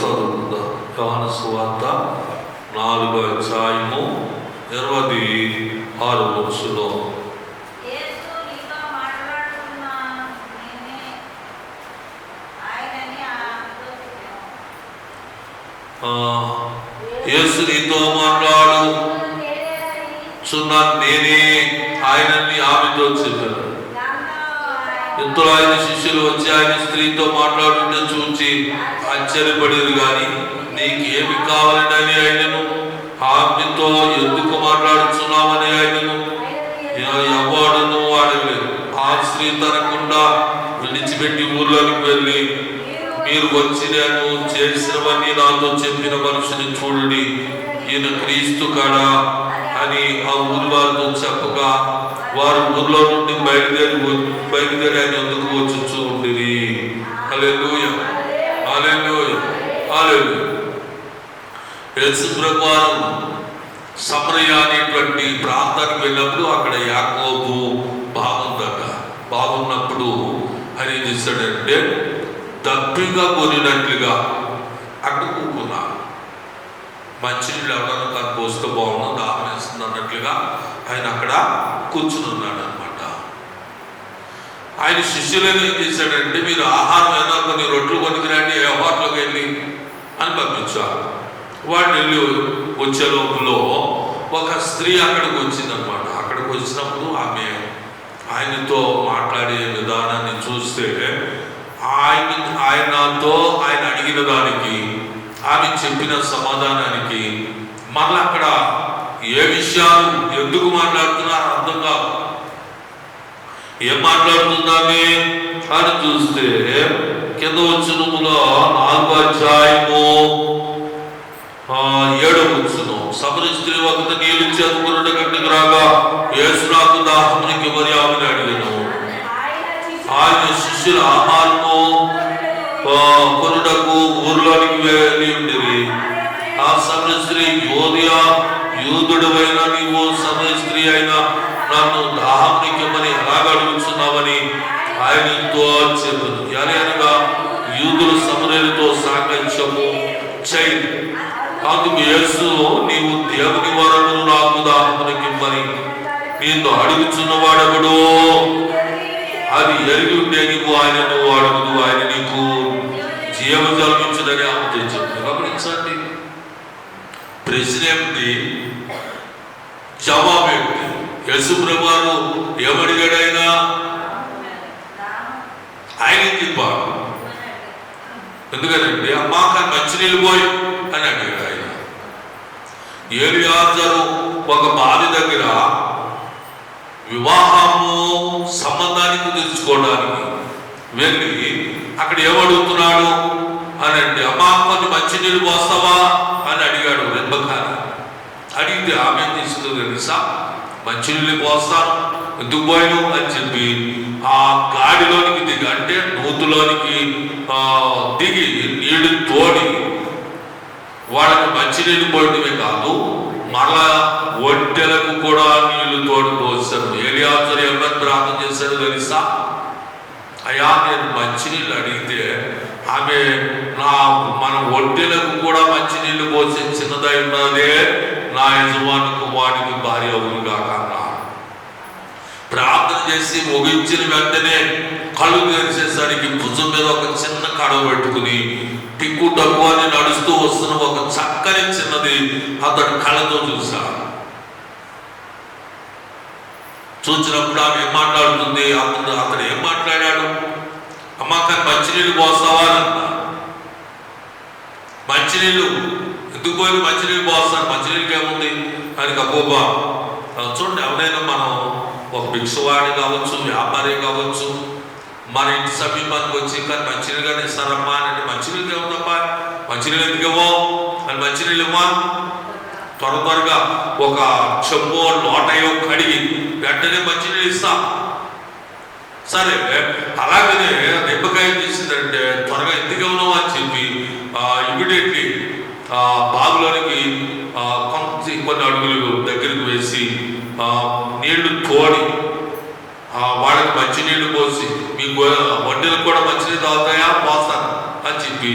చదువుకుందాం యోహాను సువార్త నాలుగో అధ్యాయము ఇరవై ఆరు వచ్చులో యేసు నీతో మాట్లాడు. చున్నాను నేనే ఆయనని ఆమెతో చెప్పాను. ఇంతలో ఆయన శిష్యులు వచ్చి ఆయన స్త్రీతో మాట్లాడుతుంటే చూచి ఆశ్చర్యపడేది కానీ నీకేమి కావాలని ఆయనను? ఆమెతో ఎందుకు మాట్లాడుతున్నామని ఆయనను? ఎవడను వాడలేదు. ఆ స్త్రీ తనకుండా విడిచిపెట్టి ఊర్లోకి వెళ్ళి మీరు వచ్చి నేను చేసినవన్నీ నాతో చెప్పిన మనుషుని చూడండి. ఈయన క్రీస్తు కాడా? అని ఆ ఊరి వారితో చెప్పగా వారు ఊర్లో నుండి బయలుదేరి బయలుదేరి ఆయన ఎందుకు వచ్చి ఉండేది హల్లెలూయా. హల్లెలూయా. హల్లెలూయా. యేసు ప్రభువారు సమరయ అనేటువంటి ప్రాంతానికి వెళ్ళినప్పుడు అక్కడ యాకోబు బాగుందట బాగున్నప్పుడు అని చేశాడంటే దప్పిగా కొనినట్లుగా అక్కడ కూకున్నాడు మంచినీళ్ళు ఎవరన్నా తను పోస్తే బాగుండు దాహం వేస్తుంది అన్నట్లుగా ఆయన అక్కడ కూర్చుని ఉన్నాడు అనమాట ఆయన శిష్యులను ఏం చేశాడంటే మీరు ఆహారం ఏదో కొన్ని రొట్టెలు కొనుక్కురండి ఏ హోటల్కి వెళ్ళి? అని పంపించారు. వాళ్ళు వెళ్ళి వచ్చే లోపల ఒక స్త్రీ అక్కడికి వచ్చిందనమాట అక్కడికి వచ్చినప్పుడు ఆమె ఆయనతో మాట్లాడే విధానాన్ని చూస్తే ఆయన ఆయనతో ఆయన అడిగిన దానికి ఆమె చెప్పిన సమాధానానికి మళ్ళీ అక్కడ ఏ విషయాలు ఎందుకు మాట్లాడుతున్నారు అర్థం కాదు. ఏం మాట్లాడుతుందామే అని చూస్తే కింద వచ్చినములో నాలుగో అధ్యాయము ఆ, ఏడో వచ్చును సమర స్త్రీ ఒకత నీళ్ళు చదువుకున్న గంటకు రాగా యేసునాకు దాహమునికి మరి ఆమెను అడిగాను. ఆయన శిష్యుల ఆహారము కొనుటకు ఊర్లోనికి యోధియా యూదుడవైన నీవు సమయ స్త్రీ అయిన నన్ను దాహమునికిమ్మని ఎలాగ అడుగుతున్నావని ఆయనతో చెప్పను. ఎలా అనగా యూదులు సమరేలతో సాంగత్యము చేయి అందుకు యేసు నీవు దేవుని వరమును నాకు దాహమునికిమ్మని నిన్ను అడుగుచున్నవాడెవడో అది ఎరిగి ఉండే నీకు ఆయన నువ్వు అడుగుదు ఆయన నీకు జీవ జన్మించుదని ఆమెతో చెప్తుంది గమనించండి ప్రశ్న ఏమిటి జవాబు యశు యేసు ప్రభువారు ఏమడిగాడైనా? ఆయన తిప్పాడు చెప్పాడు? ఎందుకంటే అమ్మా కానీ మంచినీళ్ళు పోయి అని అడిగాడు ఆయన. ఏలియాజరు ఒక బావి దగ్గర వివాహము సంబంధానికి తెచ్చుకోవడానికి వెళ్ళి అక్కడ ఏమడుగుతున్నాడు? అని అంటే అమ్మా కొన్ని మంచినీళ్ళు పోస్తావా? అడిగితే ఆమె ఏం తీసుకుంది తెలుసా? మంచినీళ్ళు పోస్తాను ఎందుకు పోయాను అని చెప్పి ఆ గాడిలోనికి దిగి అంటే నూతులోనికి దిగి నీళ్ళు తోడి వాళ్ళకి మంచినీళ్ళు పోయడమే కాదు మళ్ళా ఒంటెలకు కూడా నీళ్ళు తోడు పోసారు ఏలియాజరు ఎవరు ప్రార్థన చేశారు తెలుసా? అయ్యా నేను మంచినీళ్ళు అడిగితే ఆమె నా మన ఒంటెలకు కూడా మంచినీళ్ళు పోసే చిన్నదై ఉన్నదే నా యజమాని కుమారునికి భార్య అవునుగా కన్నా ప్రార్థన చేసి ముగించిన వెంటనే కళ్ళు తెరిచేసరికి భుజం మీద ఒక చిన్న కడవ పెట్టుకుని టిక్కు టక్కు అని నడుస్తూ వస్తున్న ఒక చక్కని చిన్నది అతడు కళ్ళతో చూశాడు. చూసినప్పుడు ఆమె ఏం మాట్లాడుతుంది? అతడు అతడు ఏం మాట్లాడాడు? అమ్మా కానీ మంచినీళ్ళు పోస్తావా? అని మంచినీళ్ళు ఎందుకు మంచినీళ్ళు పోస్తారు మంచినీళ్ళకి ఏముంది అని కబ్బోబా చూడండి ఎవరైనా మనం ఒక భిక్షవాడి కావచ్చు వ్యాపారి కావచ్చు మన ఇంటి సమీపానికి వచ్చి కానీ మంచినీళ్ళు కానీ ఇస్తారమ్మా అని అంటే మంచినీళ్ళకి ఏముందమ్మా మంచినీళ్ళు ఎందుకు ఇవ్వో అని మంచినీళ్ళు ఇవ్వా త్వర త్వరగా ఒక చెంబో లోటయో కడిగి వెంటనే మంచినీళ్ళు ఇస్తా. సరే అలాగనే నిమ్మకాయ తీసిందంటే త్వరగా ఎందుకు ఇవ్వను? అని చెప్పి ఇమీడియట్లీ బాగులోనికి కొంత కొన్ని అడుగులు దగ్గరికి వేసి నీళ్ళు తోడి ఆ, వాళ్ళకి మంచినీళ్ళు పోసి మీ గొ- వంటలకు కూడా మంచినీళ్ళు తాగుతాయా? పోస్తాను అని చెప్పి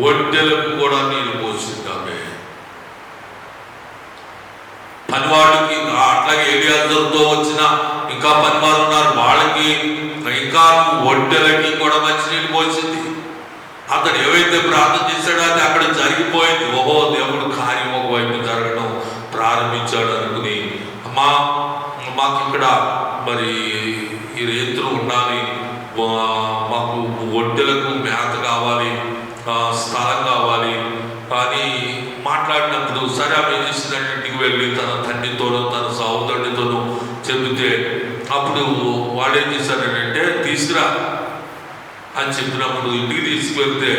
ఒంటెలకు కూడా నీళ్ళు పోసింది ఆమె. పనివాళ్ళకి అట్లాగే ఏలియాజర్తో వచ్చిన ఇంకా పనివాళ్ళు ఉన్నారు. వాళ్ళకి ఇంకా ఒంటెలకి కూడా మంచినీళ్ళు పోసింది. అతడు ఏవైతే ప్రార్థన చేశాడో అది అక్కడ జరిగిపోయింది. ఓహో దేవుడు కార్యం ఒకవైపు జరగడం ప్రారంభించాడు అనుకుని అమ్మా మాకు ఇక్కడ మరి ఈ రైతులు ఉండాలి. మాకు ఒంటెలకు మేత కావాలి. స్థలం కావాలి. అని మాట్లాడినప్పుడు సరే ఆమె ఏం చేసిందంటే ఇంటికి వెళ్ళి తన తండ్రితోనూ తన సహోదరుడితోనూ చెబితే అప్పుడు వాడు ఏం చేశాడంటే తీసుకురా అని చెప్పినప్పుడు ఇంటికి తీసుకువెళ్తే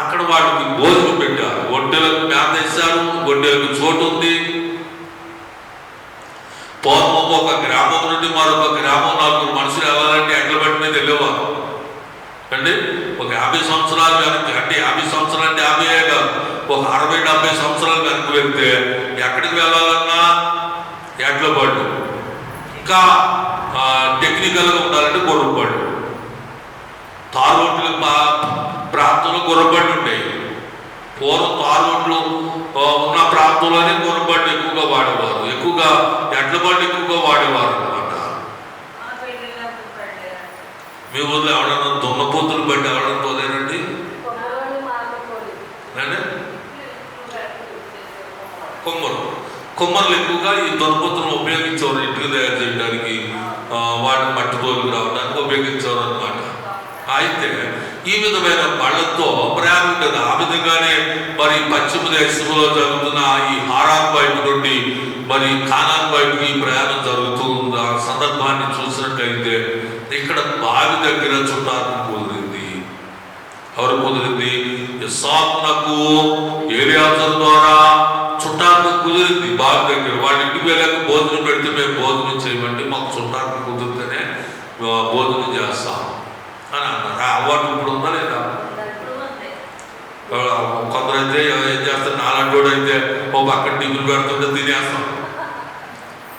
అక్కడ వాళ్ళకి భోజనం పెట్టారు. ఒడ్డెలకు మేత ఇస్తారు ఒడ్డెలకు చోటు ఉంది. పూర్వం ఒక గ్రామం నుండి మరొక గ్రామం నలుగురు మనుషులు వెళ్ళాలంటే ఎడ్ల బండి మీద వెళ్ళేవారు. అండి ఒక యాభై సంవత్సరాలు వెనక్కి అంటే యాభై సంవత్సరాలు అంటే యాభై కాదు ఒక అరవై డెబ్బై సంవత్సరాలు వెనక్కి వెళ్తే ఎక్కడికి వెళ్ళాలన్నా? ఎడ్ల బండు. ఇంకా టెక్నికల్గా ఉండాలంటే గొడవ బండు. తారు రోడ్లు పా- ప్రాంతంలో గుర్రబండి ఉండేవి పూర్వం తారు రోడ్లు ఉన్న ప్రాంతంలోనే గుర్రబండి ఎక్కువగా వాడేవారు. ఎక్కువగా ఎడ్ల బండి ఎక్కువగా వాడేవారు అనమాట మీ ఊళ్ళో ఎవడన్నా దున్నపోతులు బండి ఎవడన్నా పోలేరండి కొమ్మలు. కొమ్మలు ఎక్కువగా ఈ దున్నపోతులను ఉపయోగించేవారు ఇంటికి తయారు చేయడానికి వాటిని మట్టి తోలుకు రావడానికి ఉపయోగించేవారు అయితే ఈ విధమైన పళ్ళతో ప్రయాణం కదా ఆ విధంగానే మరి పశ్చిమ దేశంలో జరుగుతున్న ఈ హారాన్ వైపు నుండి మరి ఖానాన్ వైపుకి ఈ ప్రయాణం జరుగుతుంది ఆ సందర్భాన్ని చూసినట్లయితే ఇక్కడ బావి దగ్గర చుట్టాలకు కుదిరింది. ఎవరు కుదిరింది? ఇసాప్నకు ఏలియాజర్ ద్వారా చుట్టాలకు కుదిరింది బావి దగ్గర. వాళ్ళ ఇంటికి వెళ్ళాక భోజనం పెడితే మేము భోజనం చేయమంటే మాకు చుట్టాలకు కుదిరితేనే భోజనం చేస్తాం. అన్నారు ఆ ఇప్పుడు ఉందా లేదా ఇప్పుడు ఉంది. కొందరైతే ఏం చేస్తారు? నాలాంటి వాడు అయితే ఓ పక్కన టిఫిన్ పెడుతుంటే తినేస్తాం.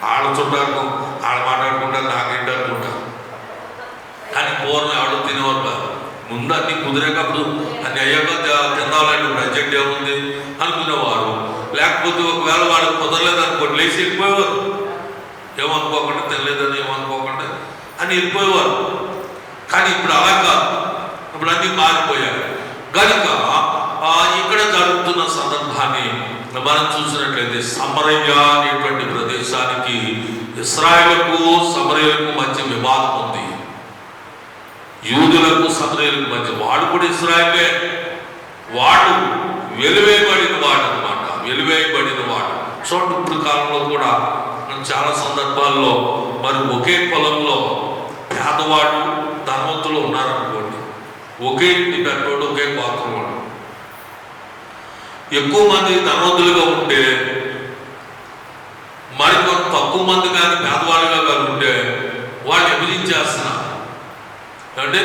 ఆడ చుట్టాలకు ఆడ మాట్లాడుకుంటా నాకేంటి అనుకుంటా కానీ పూర్వం ఎవరు తినేవారు కాదు. ముందు అన్ని కుదిరేటప్పుడు అన్ని అయ్యాక తి- ప్రజెక్ట్ ఏముంది అనుకునేవారు. లేకపోతే ఒకవేళ వాళ్ళు కుదరలేదు అనుకోండి లేచి వెళ్ళిపోయేవారు. ఏమనుకోకుండా తినలేదని ఏమనుకోకుండా అని వెళ్ళిపోయేవారు. కానీ ఇప్పుడు అలా కాదు. ఇప్పుడు అన్ని మారిపోయాయి. కనుక ఇక్కడ జరుగుతున్న సందర్భాన్ని మనం చూసినట్లయితే సమరయ్య అనేటువంటి ప్రదేశానికి ఇస్రాయలకు సమరయ్యలకు మధ్య వివాదం ఉంది. యూదులకు సమరయ్యలకు మధ్య వాడు కూడా ఇస్రాయలే. వాడు వెలువేయబడిన వాడు అనమాట వెలువేయబడిన వాడు. చూడండి ఇప్పుడు కాలంలో కూడా చాలా సందర్భాల్లో మరి ఒకే పొలంలో పేదవాడు ధనవంతులు ఉన్నారనుకోండి. ఒకే ఇంటి పెద్దవాడు ఒకే పాత్ర వాడు. ఎక్కువ మంది ధనవంతులుగా ఉంటే మరికొంత తక్కువ మంది కానీ పేదవాళ్ళుగా కానీ ఉంటే వాళ్ళు విభజించేస్తున్నారు. అంటే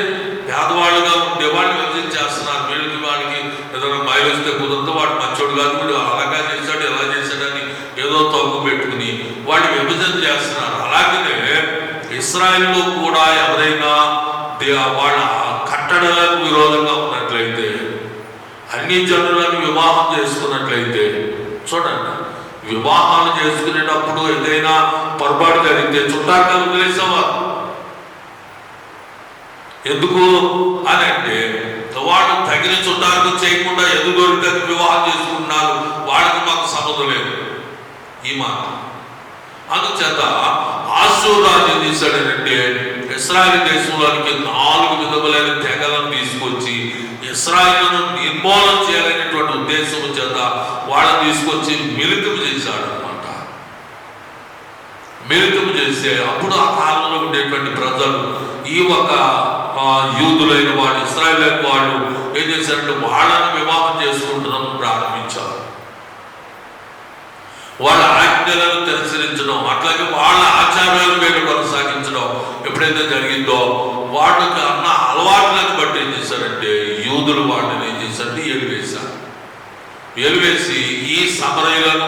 పేదవాళ్ళుగా ఉండే వాళ్ళు విభజించేస్తున్నారు. వీళ్ళకి వాళ్ళకి ఏదైనా మైలు వస్తే కుదరదు వాడు మంచోడు కాదు వీడు అలాగా చేశాడు ఎలా చేశాడని ఏదో తగ్గు పెట్టుకుని వాళ్ళు విభజన చేస్తున్నారు. అలాగనే ఇస్రాయిల్లో కూడా ఎవరైనా వాళ్ళ కట్టడలకు విరోధంగా ఉన్నట్లయితే అన్ని జనులను వివాహం చేసుకున్నట్లయితే చూడండి వివాహాలు చేసుకునేటప్పుడు ఏదైనా పొరపాటు జరిగితే చుట్టాలు వదిలేసేవారు. ఎందుకు అని అంటే వాడు తగిన చుట్టాలకు చేయకుండా ఎదుగోరితే వివాహం చేసుకుంటున్నారు వాళ్ళకి మాకు సమ్మతం లేదు. ఈ మాట. అందుచేత ఆశీర్వాదం ఏం ఇస్రాయల్ దేశంలోనికి నాలుగు విధములైన తెగలను తీసుకొచ్చి ఇస్రాయల్ను నిర్మూలన చేయాలనేటువంటి ఉద్దేశం చేత వాళ్ళని తీసుకొచ్చి మిలితం చేశాడు అనమాట మిలితం చేస్తే అప్పుడు ఆ కాలంలో ఉండేటువంటి ప్రజలు ఈ ఒక యూదులైన వాళ్ళు ఇస్రాయల్ వాళ్ళు ఏం చేశారంటే వాళ్ళని వివాహం చేసుకుంటున్నాం ప్రారంభించారు. వాళ్ళ ఆజ్ఞలను తిరస్కరించడం అట్లాగే వాళ్ళ ఆచారాల మీద కొనసాగించడం. ఎప్పుడైతే జరిగిందో వాళ్ళకి అన్న అలవాట్లను బట్టి ఏం చేశారంటే యూదులు వాళ్ళని ఏం చేశారంటే ఏలివేశారు ఏలివేసి ఈ సమరయులను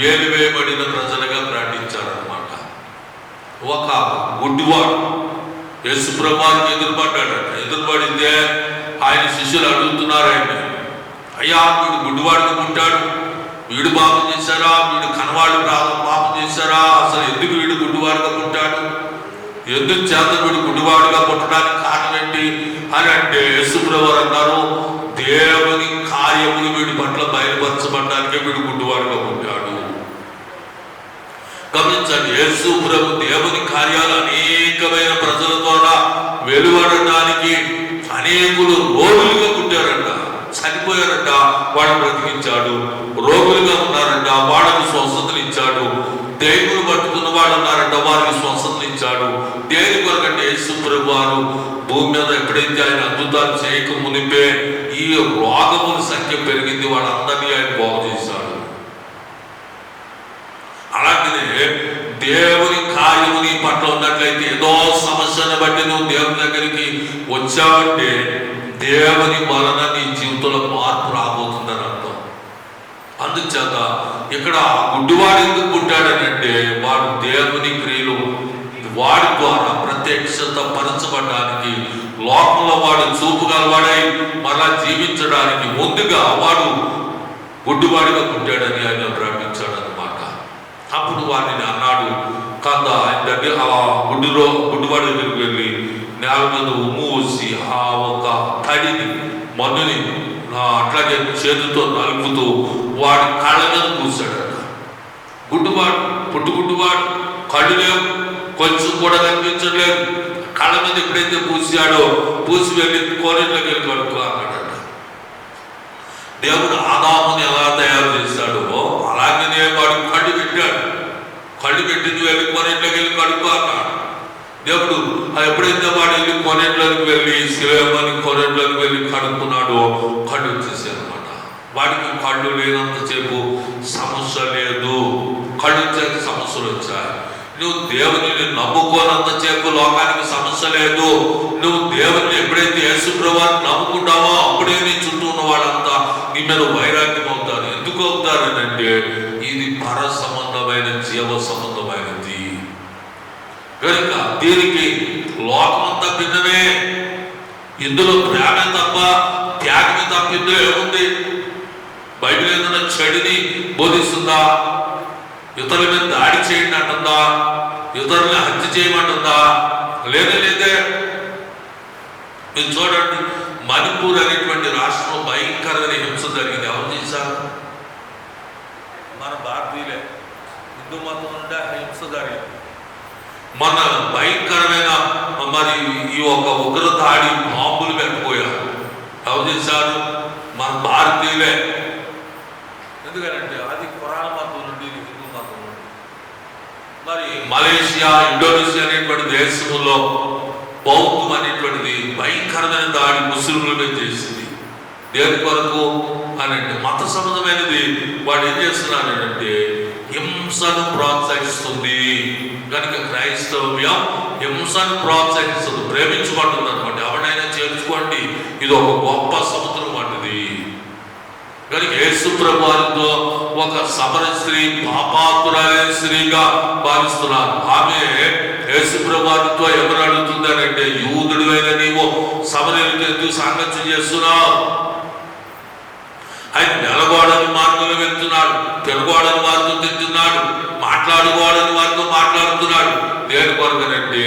వేలువేయబడిన ప్రజలుగా ప్రకటించారనమాట ఒక గుడ్డివాడు యేసు ప్రభువారికి ఎదురుపడ్డాడట. ఎదురుపడితే ఆయన శిష్యులు అడుగుతున్నారు ఆయన అయ్యా వీడు గుడ్డివాడుగా పుట్టాడు. వీడు పాపం చేశారా? వీడు కనవాళ్ళు పాపం చేశారా? అసలు ఎందుకు వీడు గుడ్డివాడిగా పుట్టాడు? ఎందుకు చేత వీడు గుడ్డివాడుగా పుట్టడానికి కారణం ఏంటి అని అంటే యేసుప్రవారు అన్నారు దేవుని కార్యములు వీడి పట్ల బయలుపరచబడడానికే వీడు గుడ్డివాడుగా పుట్టాడు. గమనించండి యేసు ప్రభు దేవుని కార్యాలు అనేకమైన ప్రజల ద్వారా వెలువడడానికి అనేకులు రోగులుగా పుట్టారంట చనిపోయారంట వాడు బ్రతికించాడు రోగులుగా ఉన్నారంట వాడకు స్వస్థతలు ఇచ్చాడు దేవుని పట్టుకున్న వాళ్ళు ఉన్నారంట వారికి స్వస్థతలు దేని కొరకంటే యేసు వారు భూమి మీద ఎప్పుడైతే ఆయన అద్భుతాలు చేయక మునిపే ఈ రోగముల సంఖ్య పెరిగింది వాళ్ళందరినీ ఆయన బాగు చేశాడు. అలాగే దేవుని కార్యము నీ పట్ల ఉన్నట్లయితే ఏదో సమస్యను బట్టి నువ్వు దేవుని దగ్గరికి వచ్చావంటే దేవుని వలన నీ జీవితంలో మార్పు రాబోతుందని అందుచేత ఇక్కడ గుడ్డివాడు ఎందుకు పుట్టాడనంటే వాడు దేవుని క్రియలు వాడి ద్వారా ప్రత్యక్షత పరచబడడానికి లోకంలో వాడు చూపు గలవాడై మరలా జీవించడానికి ముందుగా వాడు గుడ్డివాడిగా పుట్టాడని ఆయన ప్రకటించాడు అనమాట అప్పుడు వాడిని అన్నాడు కాంత ఆయన దగ్గర ఆ గుడ్డులో గుడ్డివాడి దగ్గరికి వెళ్ళి నేల మీద ఉమ్ము వచ్చి ఆ ఒక తడిని మన్నుని అట్లాగే చేతితో నలుపుతూ వాడు కాళ్ళ మీద కూర్చాడట గుడ్డువాడు పుట్టుగుడ్డువాడు కళ్ళు లేవు కొంచెం కూడా కనిపించలేదు కళ్ళ మీద ఎప్పుడైతే పూసాడో పూసి వెళ్ళి కోరిట్లోకి వెళ్ళి కడుక్కో అన్నాడట. దేవుడు ఆదాముని ఎలా తయారు చేశాడో అలాగనే వాడు కళ్ళు పెట్టాడు కళ్ళు పెట్టింది వెళ్ళి కొనేట్లోకి వెళ్ళి కడుకో అన్నాడు. దేవుడు ఎప్పుడైతే వాడు వెళ్ళి కొనేట్లోకి వెళ్ళి శివమని కొనేట్లోకి వెళ్ళి కడుక్కున్నాడో కళ్ళు వచ్చేసాడు వాడికి కళ్ళు లేనంతసేపు సమస్య లేదు. కళ్ళు వచ్చాక సమస్యలు వచ్చాయి. నువ్వు దేవుని నమ్ముకోనంతసేపు లోకానికి సమస్య లేదు. నువ్వు దేవుని ఎప్పుడైతే యేసుప్రభాన్ని నమ్ముకుంటావో అప్పుడే నీ చుట్టూ ఉన్న వాళ్ళంతా నీ మీద వైరాగ్యం అవుతారు ఎందుకు అవుతారనంటే ఇది పర సంబంధమైన జీవ సంబంధమైనది కనుక దీనికి లోకమంతా భిన్నమే. ఇందులో ప్రేమే తప్ప త్యాగమే తప్ప ఇందులో ఏముంది? బైబిల్ ఏదైనా చెడుని బోధిస్తుందా? ఇతరుల మీద దాడి చేయండి అంటుందా? ఇతరుల్ని హత్య చేయమంటుందా? లేదే లేదే. మీరు చూడండి మణిపూర్ అనేటువంటి రాష్ట్రంలో భయంకరమైన హింస జరిగింది. ఎవరు చేశారు? మన భారతీయులే. హిందూ మతం నుండి ఆ హింస జరిగింది. మన భయంకరమైన మరి ఈ ఒక ఉగ్ర దాడి బాంబులు పెట్టిపోయారు ఎవరు చేశారు? మన భారతీయులే. ఎందుకంటే అది పురాణ మతం నుండి ఇది హిందూ మతం నుండి. మరి మలేషియా ఇండోనేషియా అనేటువంటి దేశంలో బౌద్ధం అనేటువంటిది భయంకరమైన దాడి ముస్లింల మీద చేసింది. దేని కొరకు అని అంటే మత సంబంధమైనది. వాడు ఏం చేస్తున్నాడంటే హింసను ప్రోత్సహిస్తుంది. కనుక క్రైస్తవ్యం హింసను ప్రోత్సహిస్తుంది. ప్రేమించుకుంటుంది అనమాట ఎవరైనా చేర్చుకోండి. ఇది ఒక గొప్ప కానీ యేసు ఒక సమర స్త్రీ పాపాపురాలైన స్త్రీగా భావిస్తున్నారు ఆమె యేసు ఎవరు అడుగుతుందనంటే యూదుడు అయిన నీవు సమరయులతో ఎందుకు సాంగత్యం చేస్తున్నావు? ఆయన నిలబడని మార్గంలో వెళ్తున్నాడు తిరగోడని వారితో తింటున్నాడు మాట్లాడుకోవడని వారితో మాట్లాడుతున్నాడు. దేని కొరకనంటే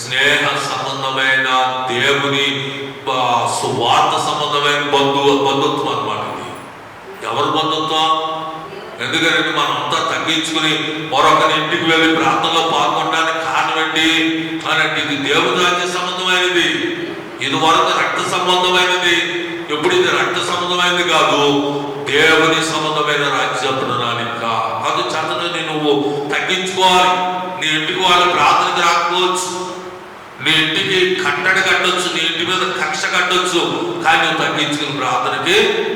స్నేహ సంబంధమైన దేవుని సువార్త సంబంధమైన బంధు బంధుత్వం ఎవరు బంధుత్వం ఎందుకంటే మనం అంతా తగ్గించుకుని మరొకరి ఇంటికి వెళ్ళి ప్రార్థనలో పాల్గొనడానికి కారణం ఏంటి? అని ఇది దేవుదాజ్య సంబంధమైనది. ఇది వరకు రక్త సంబంధమైనది. ఎప్పుడు ఇది రక్త సంబంధమైనది కాదు? దేవుని సంబంధమైన రాజ్య ప్రణాళిక. అది చదువుని నువ్వు తగ్గించుకోవాలి. నీ ఇంటికి వాళ్ళు ప్రార్థనకి రాకపోవచ్చు. నీ ఇంటికి కట్టడి కట్టొచ్చు. నీ ఇంటి మీద కక్ష కట్టొచ్చు. కానీ నువ్వు తగ్గించుకుని ప్రార్థనకి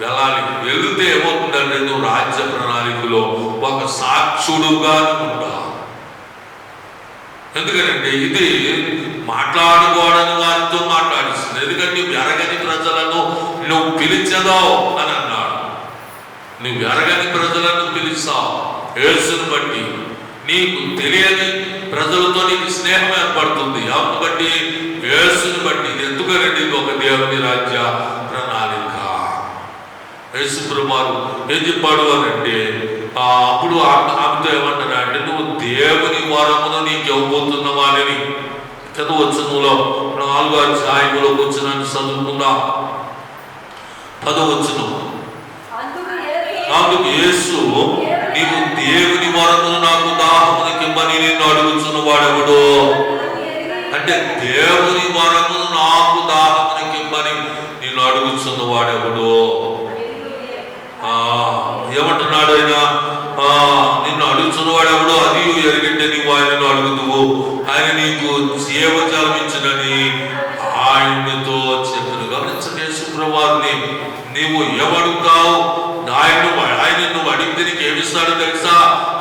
వెళ్ళాలి వెళితే ఏమవుతుందంటే నువ్వు రాజ్య ప్రణాళికలో ఒక సాక్షుడుగా ఉంటా ఎందుకంటే ఇది మాట్లాడుకోవడం వారితో మాట్లాడిస్తుంది. ఎందుకంటే నువ్వు ఎరగని ప్రజలను నువ్వు పిలిచదావు అని అన్నాడు. నువ్వు ఎరగని ప్రజలను పిలుస్తావు. ఏసును బట్టి నీకు తెలియని ప్రజలతో నీకు స్నేహం ఏర్పడుతుంది. అందుబట్టి బట్టి బట్టి. ఎందుకంటే ఎందుకనండి ఒక దేవుని రాజ్య యేసుప్రభువారు ఏం చెప్పాడు అని అంటే అప్పుడు ఆమెతో ఏమంటాడు అంటే నువ్వు దేవుని వరమును నీకు ఇవ్వబోతున్న వాళ్ళని చదవచ్చునులో నాలుగో అధ్యాయంలో వచ్చిన చదువుకుందాం? పదవచ్చును అందుకు యేసు అందుకు యేసు నీవు దేవుని వరమును నాకు దాహమునకిమ్మని నేను అడుగుచున్న వాడెవడు? అంటే దేవుని వరమును నాకు దాహమునకిమ్మని నేను అడుగుచున్న వాడెవడు? ఏమంటున్నాడు ఆయన? నిన్ను అడుగుచున్నవాడు ఎవడో అది ఎరిగింటే నీవు ఆయనను అడుగుతువు ఆయన నీకు సేవ ఇచ్చినని ఆయనతో చెప్పను గమనించండి యేసుప్రభువారిని నీవు ఏమడుగుతావు? ఆయన ఆయన నువ్వు అడిగితే నీకు ఏమిస్తాడో తెలుసా?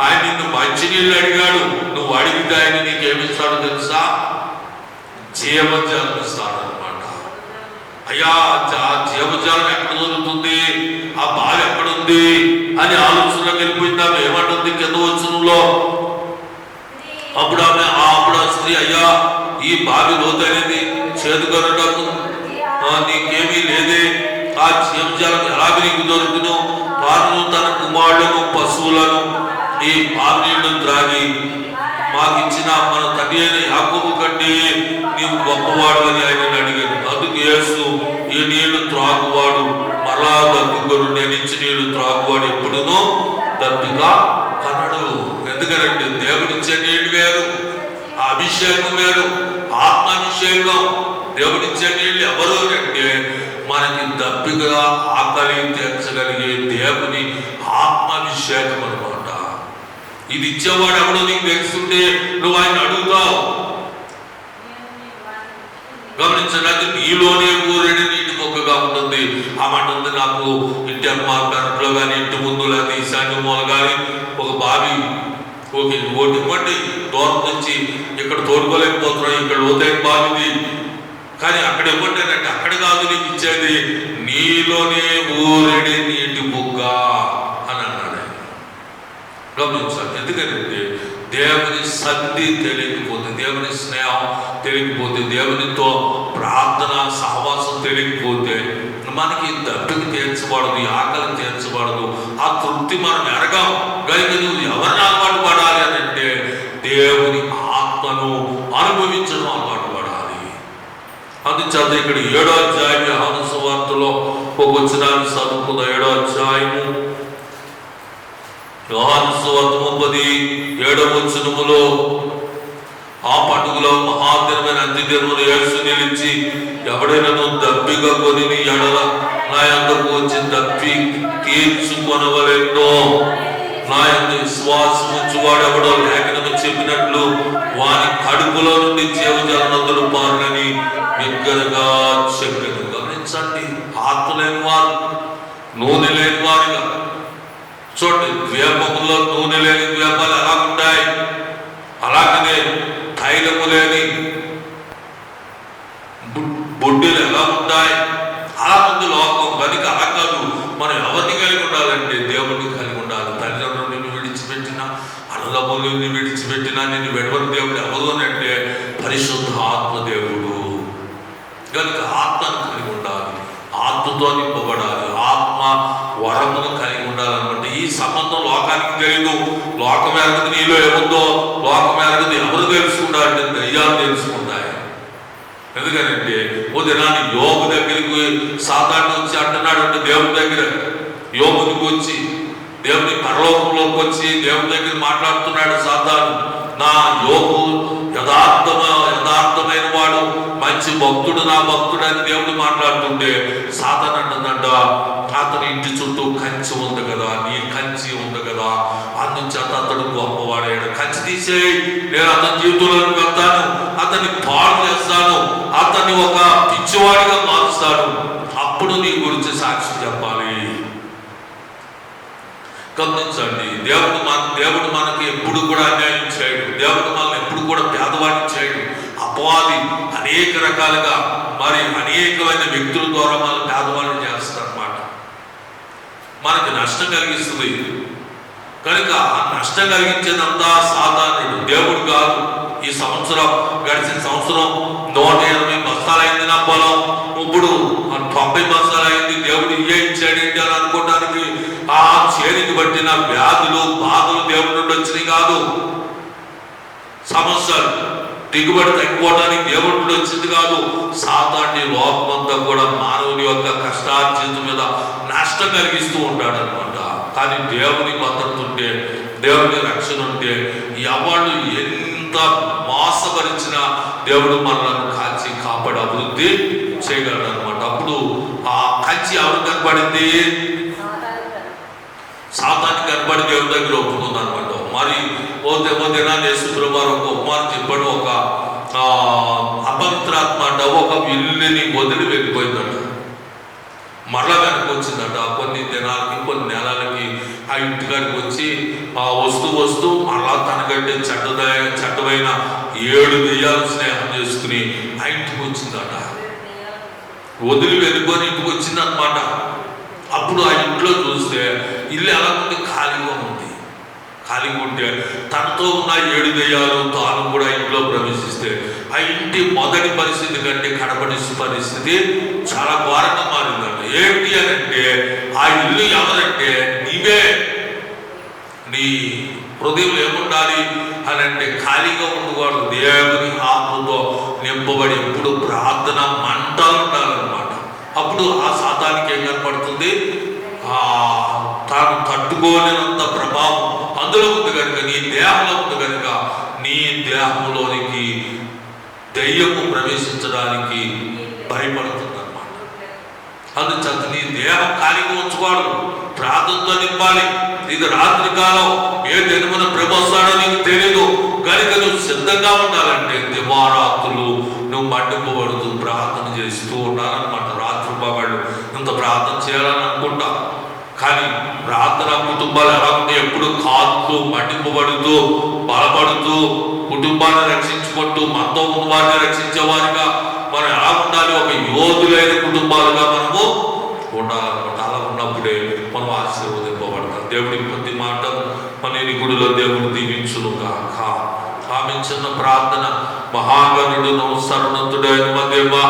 ఆయన నిన్ను మంచినీళ్ళు అడిగాడు. నువ్వు అడిగితే ఆయన నీకు ఏమిస్తాడో తెలుసా? జీవజలం ఇస్తాడు అనమాట అయ్యా జీవజాలం ఎక్కడ దొరుకుతుంది? ఆ బావి ఉంది అని ఆలోచనలోకి వెళ్ళిపోయింది. ఆమె ఏమంటుంది? కింద వచ్చనంలో అప్పుడు ఆమె అప్పుడు ఆ స్త్రీ అయ్యా ఈ బావి లోతైనది చేదు కరటకు నీకేమీ లేదే. ఆ జీవజాలం ఎలాగ నీకు దొరుకును? వారు తన కుమారులను పశువులను ఈ పానీయుడు త్రాగి మాకు ఇచ్చిన మన తండ్రి అయిన యాకోబు కంటే నీవు గొప్పవాడు అని ఆయన అడిగాడు. అందుకు యేసు ఈ నీళ్ళు త్రాగువాడు. అలా దక్కుగడు నేను ఇచ్చి నీళ్ళు త్రాగువాడు ఎప్పుడునో దప్పిగా కనడు. ఎందుకనంటే దేవుడిచ్చే నీళ్ళు వేరు ఆ అభిషేకం వేరు ఆత్మాభిషేకం. దేవుడిచ్చే నీళ్ళు ఎవరు అంటే మనకి దప్పిగా ఆకలి తీర్చగలిగే దేవుని ఆత్మాభిషేకం అనమాట ఇది ఇచ్చేవాడు ఎవడో నీకు తెలుస్తుంటే నువ్వు ఆయన అడుగుతావు. గమనించడానికి నీలోనే ఊరేడి నీటి ఉంటుంది. ఆ మాట ఉంది నాకు ఇంటి మార్కెట్లో కానీ ఇంటి ముందు లేకపోతే ఈశాన్య మూల కానీ ఒక బావి ఓకే ఒకటి ఇవ్వండి దూరం నుంచి ఇక్కడ తోడుకోలేకపోతున్నాం ఇక్కడ లోతైన బావిది. కానీ అక్కడ ఇవ్వండి అంటే అక్కడ కాదు నీకు ఇచ్చేది నీలోనే ఊరేడి నీటి బుగ్గ అని అన్నాడు ఆయన. గమనించాలి. ఎందుకంటే దేవుని సంధి తెలియకపోతే దేవుని స్నేహం తెలియకపోతే దేవునితో ప్రార్థన సహవాసం తెలియకపోతే మనకి దప్పికి తీర్చబడదు ఆకలి తీర్చబడదు ఆ తృప్తి మనం ఎరగం. కనుక నువ్వు ఎవరిని అలవాటు పడాలి అని అంటే దేవుని ఆత్మను అనుభవించడం అలవాటు పడాలి. అందుచేత ఇక్కడ ఏడో అధ్యాయం యోహాను సువార్తలో ఒక వచ్చినాన్ని చదువుకున్న ఏడో అధ్యాయము యోహాను సువార్త ముప్పది ఏడవ చునుములో ఆ పండుగలో మహాదినమైన అంత్య దినములు యేసు నిలిచి ఎవడైనాను దప్పిగా కొని నీ ఎడల నా యొక్కకు వచ్చి దప్పి తీర్చుకొనవలెన్నో. నా యొక్క విశ్వాసం ఉంచువాడు లేఖనము చెప్పినట్లు వాని కడుపులో నుండి జీవజలనందులు పారునని బిగ్గరగా చెప్పాను గమనించండి ఆత్మ లేని వారు నూనె లేని వారుగా చూడండి ద్వీపములో నూనె లేని ద్వీపాలు ఎలా ఉంటాయి అలాగనే తైలము లేని సంబంధం లోకానికి తెలియదు లోకం ఎరగదు నీలో ఏముందో లోకం ఎరగదు ఎవరు తెలుసుకుంటారంటే దయ్యాలు తెలుసుకుంటాయి. ఎందుకనంటే ఓ దినాన్ని యోగు దగ్గరికి సాధారణ వచ్చి అంటున్నాడు అంటే దేవుని దగ్గర. యోగునికి వచ్చి దేవుని పరలోకంలోకి వచ్చి దేవుని దగ్గర మాట్లాడుతున్నాడు సాధారణ. నా యోగు మంచి భక్తుడు నా భక్తుడు అని దేవుడు మాట్లాడుతుంటే సాధారణ అంటుందంట అతని ఇంటి చుట్టూ కంచి ఉంది కదా నీ కంచి ఉంది కదా అందుచేత అతడు గొప్పవాడాడు కంచి తీసేయి నేను అతని జీవితంలో వెళ్తాను అతన్ని పాడు చేస్తాను అతన్ని ఒక పిచ్చివాడిగా మారుస్తాను. అప్పుడు నీ గురించి సాక్షి చెప్పాలి. గమనించండి దేవుడు మన దేవుడు మనకి ఎప్పుడు కూడా అన్యాయం చేయడు. దేవుడు మనల్ని ఎప్పుడు కూడా పేదవాడిని చేయడు. అపవాది అనేక రకాలుగా మరి అనేకమైన వ్యక్తుల ద్వారా మనం పేదవాడిని చేస్తారన్నమాట. మనకి నష్టం కలిగిస్తుంది. కనుక ఆ నష్టం కలిగించేదంతా సాధారణ దేవుడు కాదు. ఈ సంవత్సరం గడిచిన సంవత్సరం నూట ఇరవై బస్తాలైంది నా పొలం. ఇప్పుడు తొంభై సంవత్సరాలు అయింది. దేవుడు ఇయ్యే ఇచ్చాడేంటి అని అనుకోవడానికి ఆ చేతికి పట్టిన వ్యాధులు బాధలు దేవుడి నుండి వచ్చినాయి కాదు. సమస్యలు దిగుబడి తగ్గిపోవడానికి దేవుడు వచ్చింది కాదు. సాతాన్ని లోకమంతా కూడా మానవుని యొక్క కష్టార్జితం మీద నష్టం కలిగిస్తూ ఉంటాడు అనమాట కానీ దేవుని భద్రత ఉంటే దేవుని రక్షణ ఉంటే ఎవడు ఎంత మోసపరిచినా దేవుడు మనల్ని కాచి కాపాడి అభివృద్ధి చేయగలడు అనమాట అప్పుడు ఆ కంచి ఎవరు కనపడింది? సాతాన్ని కనపడి దేవుడి దగ్గర ఒప్పుకుందనమాట పోతే పోతే నా యేసు ప్రభువారు ఒక ఉపమానం చెప్పాడు ఒక ఆ, అపవిత్రాత్మ అంట ఒక ఇల్లుని వదిలి వెళ్ళిపోయిందంట. మరలా వెనక్కి వచ్చిందట. కొన్ని దినాలకి కొన్ని నెలలకి ఆ ఇంటికాడికి వచ్చి ఆ వస్తూ వస్తూ మరలా తనకంటే చెడ్డ చెడ్డమైన ఏడు దెయ్యాలు స్నేహం చేసుకుని ఆ ఇంటికి వచ్చిందట. వదిలి వెళ్ళిపోయి ఇంటికి వచ్చిందనమాట అప్పుడు ఆ ఇంట్లో చూస్తే ఇల్లు ఎలా ఉంది? ఖాళీగా ఉంది. ఖాళీగా ఉంటే తనతో ఉన్న ఏడు దయ్యాలు తాను కూడా ఇంట్లో ప్రవేశిస్తే ఆ ఇంటి మొదటి పరిస్థితి కంటే కడపటి పరిస్థితి చాలా ఘోరంగా మారిందండి ఏంటి అని అంటే ఆ ఇల్లు ఎవరంటే నీవే. నీ హృదయం ఏముండాలి అని అంటే ఖాళీగా ఉండకూడదు. దేవుని ఆత్మతో నింపబడి ఎప్పుడు ప్రార్థన మంటలు ఉండాలన్నమాట. అప్పుడు ఆ శాతానికి ఏం కనపడుతుంది? ఆ తాను తట్టుకోలేనంత ప్రభావం అందులో ఉంది కనుక నీ దేహంలో ఉంది కనుక నీ దేహంలోనికి దెయ్యము ప్రవేశించడానికి భయపడుతుంది అనమాట అందుచేత నీ దేహం ఖాళీగా ఉంచుకోవడం ప్రార్థనతో నింపాలి. ఇది రాత్రి కాలం ఏ జన్మన ప్రభు నీకు తెలియదు కనుక నువ్వు సిద్ధంగా ఉండాలంటే దివారాత్రులు నువ్వు మండిపోబడుతూ ప్రార్థన చేస్తూ ఉండాలన్నమాట. రాత్రి పగళ్ళు ఇంత ప్రార్థన చేయాలని అనుకుంటా. కానీ ప్రార్థన కుటుంబాలు ఎలా ఉంటే ఎప్పుడు కాదు మండిపోబడుతూ బలపడుతూ కుటుంబాన్ని రక్షించుకుంటూ మనతో ఉన్న వారిని రక్షించేవారిగా మనం ఎలా ఉండాలి? ఒక యోధులైన కుటుంబాలుగా మనము ఉండాలన్నమాట అలా ఉన్నప్పుడే మనం ఆశీర్వదింపబడతాం. దేవుడి ప్రతి మాట మన గుడిలో దేవుడు దీవించును కాక ఆమె చిన్న ప్రార్థన. మహాగణుడును సర్వనంతుడైన మా దేవా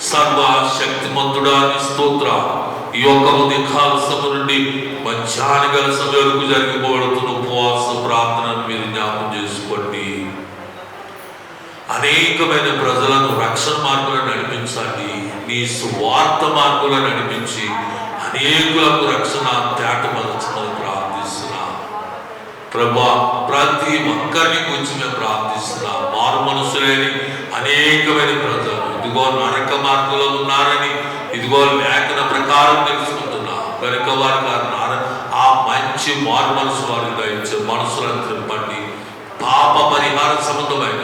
సర్వశక్తిమంతుడా నీ స్తోత్ర. ఈ యొక్క ఉదయకాల సమయం నుండి మధ్యాహ్న గల వరకు జరిగిపోబడుతున్న ఉపవాస ప్రార్థనను మీరు జ్ఞాపకం చేసుకోండి. అనేకమైన ప్రజలను రక్షణ మార్గంలో నడిపించండి. నీ స్వార్థ మార్గంలో నడిపించి అనేకులకు రక్షణ తేటమలచమని ప్రార్థిస్తున్నా. ప్రభా ప్రతి ఒక్కరిని గురించి మేము ప్రార్థిస్తున్నాం. మారు మనసులేని అనేకమైన ప్రజలు. ఇదిగో నరక మార్గంలో ఉన్నారని ఇదిగో లేఖన ప్రకారం తెలుసుకుంటున్నా. కనుక వారికి ఆ ఆ మంచి మారు మనసు వారికి దయచే మనసులను త్రిప్పండి పాప పరిహార సంబంధమైన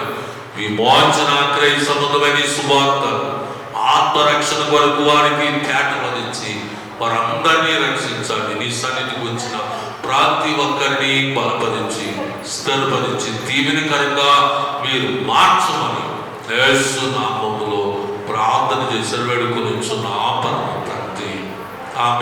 విమోచనాక్రయ సంబంధమైన ఈ ఆత్మరక్షణ కొరకు వారికి తేటమదించి వారందరినీ రక్షించండి. నీ సన్నిధికి వచ్చిన ప్రతి ఒక్కరిని బలపరించి స్థిరపరించి దీవెనకరంగా మీరు మార్చమని యేసు ప్రార్థన చేసి వేడుకొని ఉంచున్న ఆపన